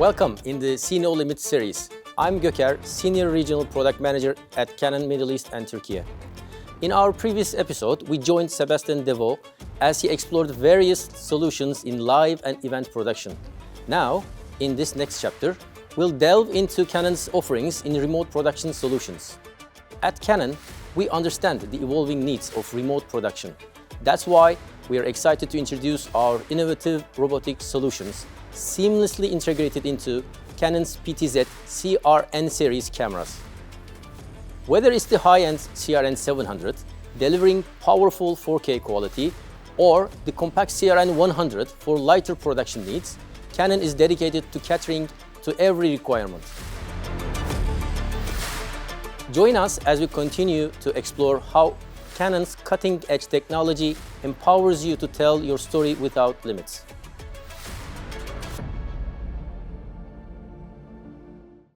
Welcome in the See No Limit series. I'm Göker, Senior Regional Product Manager at Canon Middle East and Turkey. In our previous episode, we joined Sebastian Deveau as he explored various solutions in live and event production. Now, in this next chapter, we'll delve into Canon's offerings in remote production solutions. At Canon, we understand the evolving needs of remote production. That's why we are excited to introduce our innovative robotic solutions seamlessly integrated into Canon's PTZ CRN series cameras. Whether it's the high-end CRN 700 delivering powerful 4K quality or the compact CRN 100 for lighter production needs, Canon is dedicated to catering to every requirement. Join us as we continue to explore how Canon's cutting-edge technology empowers you to tell your story without limits.